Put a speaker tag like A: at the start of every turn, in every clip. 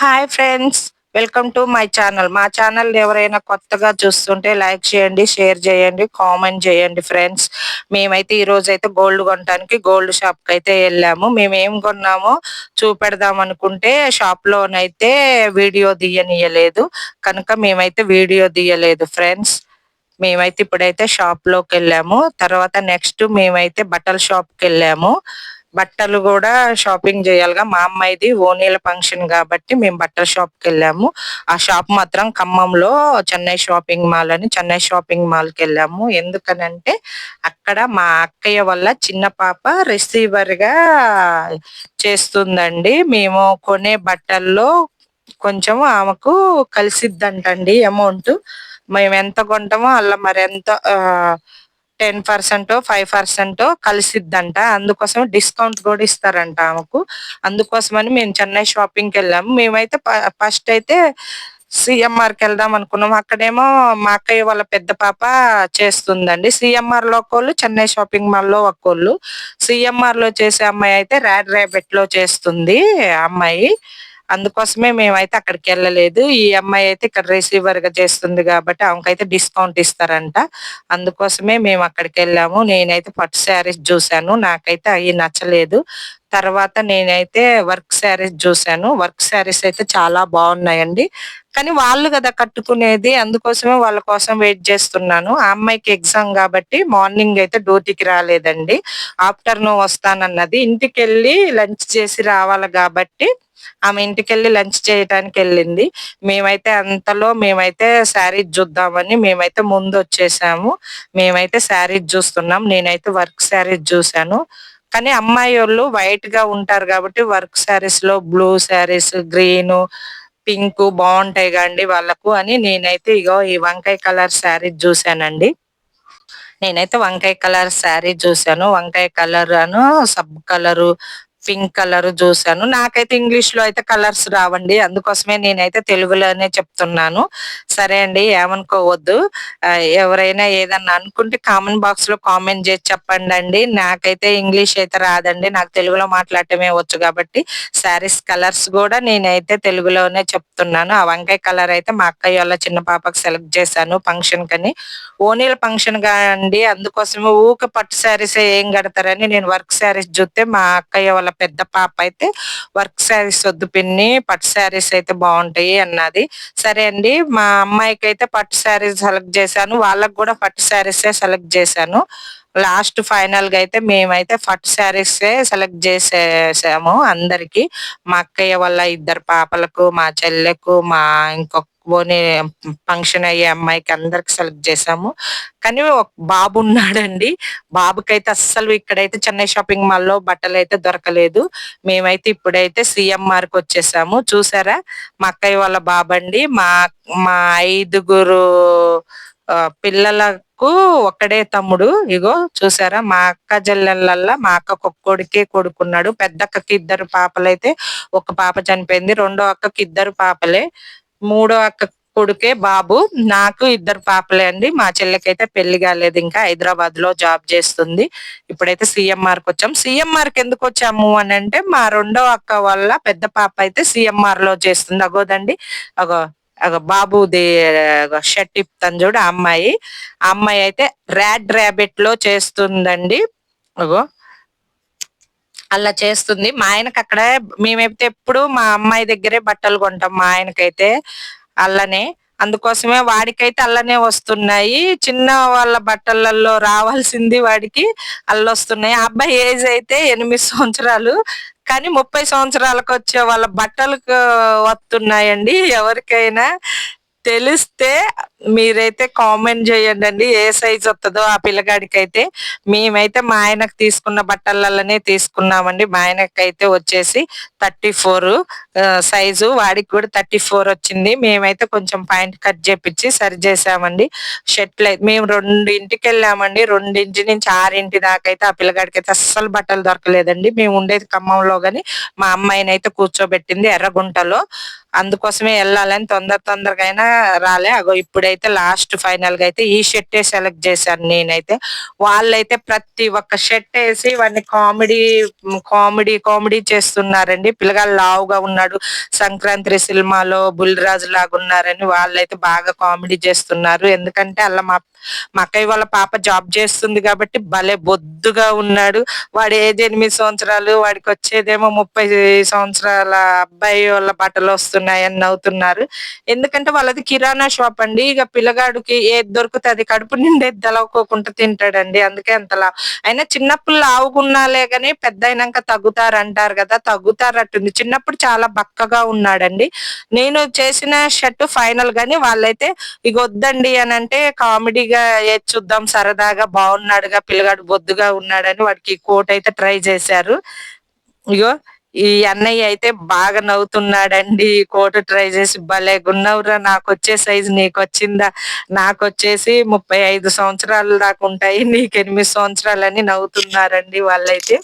A: Hi friends welcome to my channel. మా channel ఎవరైనా కొత్తగా చూస్తుంటే లైక్ చేయండి షేర్ చేయండి కామెంట్ చేయండి ఫ్రెండ్స్. మేమైతే ఈ రోజు అయితే గోల్డ్ కొనడానికి గోల్డ్ షాప్కి అయితే వెళ్ళాము. మేము ఏం కొన్నామో చూపెడదాం అనుకుంటే షాప్ లోనైతే వీడియో తీయనియలేదు. కనుక మేమైతే వీడియో తీయలేదు ఫ్రెండ్స్. మేమైతే ఇప్పుడైతే షాప్లోకి వెళ్ళాము తర్వాత నెక్స్ట్ మేమైతే బట్టల షాప్కి వెళ్ళాము బట్టలు కూడా షాపింగ్ చేయాలిగా. మా అమ్మాయిది ఓనీల ఫంక్షన్ కాబట్టి మేము బట్టల షాప్కి వెళ్ళాము ఆ షాప్ మాత్రం ఖమ్మంలో చెన్నై షాపింగ్ మాల్ అని చెన్నై షాపింగ్ మాల్కి వెళ్ళాము. ఎందుకనంటే అక్కడ మా అక్కయ్య వల్ల చిన్న పాప రిసీవర్గా చేస్తుందండి. మేము కొనే బట్టల్లో కొంచెం ఆమెకు కలిసిద్దంటండి అమౌంట్. మేము ఎంత కొంటామో అలా మరి ఎంత టెన్ పర్సెంట్ ఫైవ్ పర్సెంట్ కలిసిద్దంట. అందుకోసం డిస్కౌంట్ కూడా ఇస్తారంట ఆమెకు. అందుకోసమని మేము చెన్నై షాపింగ్కి వెళ్ళాము మేమైతే ఫస్ట్ అయితే సిఎంఆర్కి వెళ్దాం అనుకున్నాం. అక్కడేమో మా అక్కయ్య వాళ్ళ పెద్ద పాప చేస్తుందండి. సిఎంఆర్లో ఒకళ్ళు చెన్నై షాపింగ్ మాల్లో ఒకళ్ళు సిఎంఆర్లో చేసే అమ్మాయి అయితే ర్యాడ్ ర్యాబెట్లో చేస్తుంది అమ్మాయి. అందుకోసమే మేమైతే అక్కడికి వెళ్ళలేదు. ఈ అమ్మాయి అయితే ఇక్కడ రిసీవర్గా చేస్తుంది కాబట్టి ఆమెకైతే డిస్కౌంట్ ఇస్తారంట. అందుకోసమే మేము అక్కడికి వెళ్ళాము. నేనైతే పట్టు శారీస్ చూసాను నాకైతే అవి నచ్చలేదు. తర్వాత నేనైతే వర్క్ శారీస్ చూసాను వర్క్ శారీస్ అయితే చాలా బాగున్నాయండి. కానీ వాళ్ళు కదా కట్టుకునేది అందుకోసమే వాళ్ళ కోసం వెయిట్ చేస్తున్నాను. ఆ అమ్మాయికి ఎగ్జామ్ కాబట్టి మార్నింగ్ అయితే డ్యూటీకి రాలేదండి. ఆఫ్టర్నూన్ వస్తానన్నది. ఇంటికి వెళ్ళి లంచ్ చేసి రావాలి కాబట్టి ఆమె ఇంటికి వెళ్ళి లంచ్ చేయడానికి వెళ్ళింది. మేమైతే అంతలో మేమైతే శారీ చూద్దామని మేమైతే ముందు వచ్చేసాము. మేమైతే శారీ చూస్తున్నాం. నేనైతే వర్క్ శారీ చూసాను కానీ అమ్మాయి వాళ్ళు వైట్గా ఉంటారు కాబట్టి వర్క్ శారీస్లో బ్లూ శారీస్ గ్రీన్ పింక్ బాగుంటాయి కండి వాళ్ళకు అని నేనైతే ఇగో ఈ వంకాయ కలర్ శారీ చూసానండి నేనైతే వంకాయ కలర్ శారీ చూసాను వంకాయ కలర్ అను సబ్ కలరు పింక్ కలర్ చూసాను నాకైతే ఇంగ్లీష్లో అయితే కలర్స్ రావండి. అందుకోసమే నేనైతే తెలుగులోనే చెప్తున్నాను. సరే అండి ఏమనుకోవద్దు. ఎవరైనా ఏదన్నా అనుకుంటే కామెంట్ బాక్స్లో కామెంట్ చేసి చెప్పండి అండి నాకైతే ఇంగ్లీష్ అయితే రాదండి. నాకు తెలుగులో మాట్లాడటమే వచ్చు కాబట్టి శారీస్ కలర్స్ కూడా నేనైతే తెలుగులోనే చెప్తున్నాను. ఆ వంకాయ కలర్ అయితే మా అక్కయ్య వాళ్ళ చిన్న పాపకి సెలెక్ట్ చేశాను ఫంక్షన్ కని ఓనీల ఫంక్షన్గా అండి. అందుకోసమే ఊక పట్టు శారీస్ ఏం కడతారని నేను వర్క్ శారీస్ చూస్తే మా అక్కయ్య వాళ్ళ పెద్ద పాప అయితే వర్క్ శారీస్ వద్దు పిన్ని పట్టు శారీస్ అయితే బాగుంటాయి అన్నది. సరే అండి మా అమ్మాయికి అయితే పట్టు శారీస్ సెలెక్ట్ చేశాను వాళ్ళకి కూడా పట్టు శారీసే సెలెక్ట్ చేశాను. లాస్ట్ ఫైనల్గా అయితే మేమైతే ఫస్ట్ శారీస్ సెలెక్ట్ చేసేసాము అందరికి. మా అక్కయ్య వాళ్ళ ఇద్దరు పాపలకు మా చెల్లెకు మా ఇంకొక ఓని ఫంక్షన్ అయ్యే అమ్మాయికి అందరికి సెలెక్ట్ చేసాము. కానీ ఒక బాబు ఉన్నాడండి. బాబుకైతే అస్సలు ఇక్కడైతే చెన్నై షాపింగ్ మాల్లో బట్టలు అయితే దొరకలేదు. మేమైతే ఇప్పుడైతే సిఎంఆర్కి వచ్చేసాము. చూసారా? మా అక్కయ్య వాళ్ళ బాబండి మా మా ఐదుగురు పిల్లలకు ఒక్కడే తమ్ముడు. ఇగో చూసారా మా అక్క జల్లెళ్ళల్లా మా అక్క కొడుకే కొడుకున్నాడు. పెద్ద అక్కకి ఇద్దరు పాపలైతే ఒక పాప చనిపోయింది రెండో అక్కకి ఇద్దరు పాపలే. మూడో అక్క కొడుకే బాబు నాకు ఇద్దరు పాపలే అండి. మా చెల్లెకైతే పెళ్ళి కాలేదు ఇంకా హైదరాబాద్లో జాబ్ చేస్తుంది. ఇప్పుడైతే సిఎంఆర్కి వచ్చాం. సిఎంఆర్కి ఎందుకు వచ్చాము అని అంటే మా రెండో అక్క వల్ల పెద్ద పాప అయితే సిఎంఆర్లో చేస్తుంది. అగోదండి అగో బాబుది షర్ట్ ఇప్తాను చూడు ఆ అమ్మాయి. ఆ అమ్మాయి అయితే ర్యాడ్ ర్యాబిట్లో చేస్తుందండి అలా చేస్తుంది. మా ఆయనకి అక్కడ మేమైతే ఎప్పుడు మా అమ్మాయి దగ్గరే బట్టలు కొంటాం మా ఆయనకైతే అల్లనే. అందుకోసమే వాడికైతే అల్లనే వస్తున్నాయి. చిన్న వాళ్ళ బట్టలలో రావాల్సింది వాడికి అల్లొస్తున్నాయి. అబ్బాయి ఏజ్ అయితే ఎనిమిది సంవత్సరాలు. కానీ ముప్పై సంవత్సరాలకు వచ్చే వాళ్ళ బట్టలకు వస్తున్నాయండి ఎవరికైనా. తెలిస్తే మీరైతే కామెంట్ చేయండి అండి ఏ సైజ్ వస్తుందో ఆ పిల్లగాడికి అయితే మేమైతే మా ఆయనకు తీసుకున్న బట్టలలోనే తీసుకున్నామండి. మా ఆయనకి అయితే వచ్చేసి థర్టీ ఫోర్ సైజు. వాడికి కూడా థర్టీ ఫోర్ వచ్చింది. మేమైతే కొంచెం పాయింట్ కట్ చేపించి సరి చేసామండి. షర్ట్లు అయితే మేము రెండింటికి వెళ్ళామండి రెండింటి నుంచి ఆరింటి దాకా అయితే ఆ పిల్లగాడికి అయితే అస్సలు బట్టలు దొరకలేదండి. మేము ఉండేది ఖమ్మంలో గాని మా అమ్మాయిని అయితే కూర్చోబెట్టింది ఎర్రగుంటలో. అందుకోసమే వెళ్ళాలని తొందర తొందరగా అయినా రాలే. అగో ఇప్పుడే అయితే లాస్ట్ ఫైనల్గా అయితే ఈ షర్టే సెలెక్ట్ చేశాను నేనైతే. వాళ్ళైతే ప్రతి ఒక్క షర్ట్ వేసి వాడిని కామెడీ కామెడీ కామెడీ చేస్తున్నారండి. పిల్లగాడు లావుగా ఉన్నాడు. సంక్రాంతి సినిమాలో బుల్లిరాజు లాగా ఉన్నారని వాళ్ళైతే బాగా కామెడీ చేస్తున్నారు. ఎందుకంటే అలా మా మా అక్కయ్య వాళ్ళ పాప జాబ్ చేస్తుంది కాబట్టి భలే బొద్దుగా ఉన్నాడు. వాడు ఏది ఎనిమిది సంవత్సరాలు వాడికి వచ్చేదేమో ముప్పై సంవత్సరాల అబ్బాయి వాళ్ళ బట్టలు వస్తున్నాయని నవ్వుతున్నారు. ఎందుకంటే వాళ్ళది కిరాణా షాప్ అండి. ఇక పిల్లగాడికి ఏది దొరుకుతుంది? కడుపు నిండేది తెలవకోకుండా తింటాడండి. అందుకే అంతలా. అయినా చిన్నప్పుడు లావుగున్నాలే గానీ పెద్ద అయినాక తగ్గుతారు అంటారు కదా తగ్గుతారట్టుంది. చిన్నప్పుడు చాలా బక్కగా ఉన్నాడండి. నేను చేసిన షర్ట్ ఫైనల్ గాని వాళ్ళైతే ఇక వద్దండి అని అంటే కామెడీగా ఏది చూద్దాం సరదాగా బాగున్నాడుగా పిల్లగాడు బొద్దుగా ఉన్నాడని వాడికి కోట్ అయితే ట్రై చేశారు. ఇగో ఈ అన్నయ్య అయితే బాగా నవ్వుతున్నాడండి. ఈ ట్రై చేసి భలే గున్నవురా నాకు వచ్చే సైజు నీకు వచ్చిందా నాకు వచ్చేసి ముప్పై ఐదు సంవత్సరాలు దాకా ఉంటాయి నీకు ఎనిమిది సంవత్సరాలని నవ్వుతున్నారండి వాళ్ళైతే.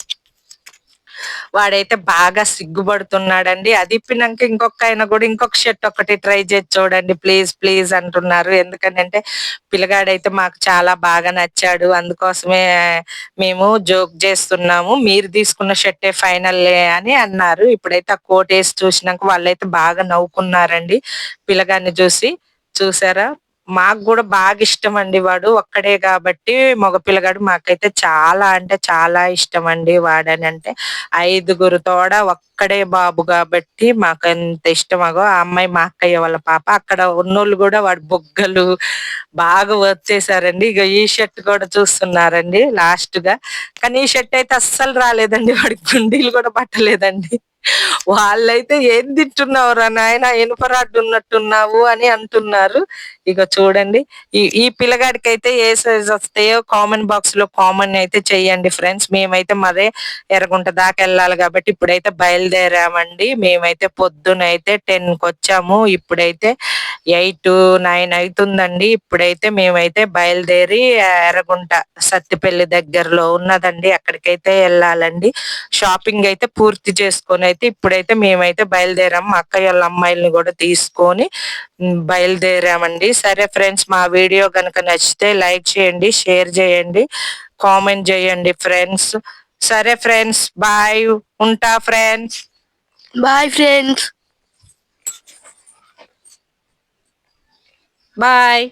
A: వాడైతే బాగా సిగ్గుపడుతున్నాడండి. అది ఇప్పినాక ఇంకొక ఆయన కూడా ఇంకొక షర్ట్ ఒకటి ట్రై చేసి చూడండి. ప్లీజ్ ప్లీజ్ అంటున్నారు. ఎందుకంటే పిల్లగాడైతే మాకు చాలా బాగా నచ్చాడు. అందుకోసమే మేము జోక్ చేస్తున్నాము. మీరు తీసుకున్న షర్టే ఫైనల్ అని అన్నారు. ఇప్పుడైతే ఆ కోట్ వేసి చూసినాక వాళ్ళైతే బాగా నవ్వుకున్నారండి. పిల్లగాన్ని చూసి చూసారా? మాకు కూడా బాగా ఇష్టం అండి వాడు ఒక్కడే కాబట్టి మగ పిల్లగాడు మాకైతే చాలా అంటే చాలా ఇష్టం అండి వాడని అంటే ఐదుగురు తోడ ఒక్కడే బాబు కాబట్టి మాకు ఎంత ఇష్టమాగో ఆ అమ్మాయి మా అక్కయ్య వాళ్ళ పాప. అక్కడ ఉన్నోళ్ళు కూడా వాడు బొగ్గలు బాగా వచ్చేసారండి ఇక ఈ షర్ట్ కూడా చూస్తున్నారండి లాస్ట్గా కానీ ఈ షర్ట్ అయితే అస్సలు రాలేదండి. వాడి గుండీలు కూడా పట్టలేదండి. వాళ్ళైతే ఏం తింటున్నావు రా నాయన? ఇనుపరాడ్డు ఉన్నట్టున్నావు అని అంటున్నారు. ఇక చూడండి. ఈ ఈ పిల్లగాడికి అయితే ఏ సైజ్ వస్తాయో కామన్ బాక్స్లో కామన్ అయితే చెయ్యండి ఫ్రెండ్స్ మేమైతే మరే ఎర్రగుంట దాకా వెళ్ళాలి కాబట్టి ఇప్పుడైతే బయలుదేరామండి. మేమైతే పొద్దునైతే టెన్కి వచ్చాము. ఇప్పుడైతే ఎయిట్ నైన్ అవుతుందండి ఇప్పుడైతే మేమైతే బయలుదేరి ఎర్రగుంట సత్తిపల్లి దగ్గరలో ఉన్నదండి. అక్కడికైతే వెళ్ళాలండి. షాపింగ్ అయితే పూర్తి చేసుకొని అయితే ఇప్పుడైతే మేమైతే బయలుదేరాము అక్కయ్య వాళ్ళ అమ్మాయిల్ని కూడా తీసుకొని బయలుదేరామండి. సరే ఫ్రెండ్స్ మా వీడియో కనుక నచ్చితే లైక్ చేయండి షేర్ చేయండి కామెంట్ చేయండి ఫ్రెండ్స్. సరే ఫ్రెండ్స్ బాయ్. ఉంటా ఫ్రెండ్స్.
B: Bye friends.
A: బాయ్.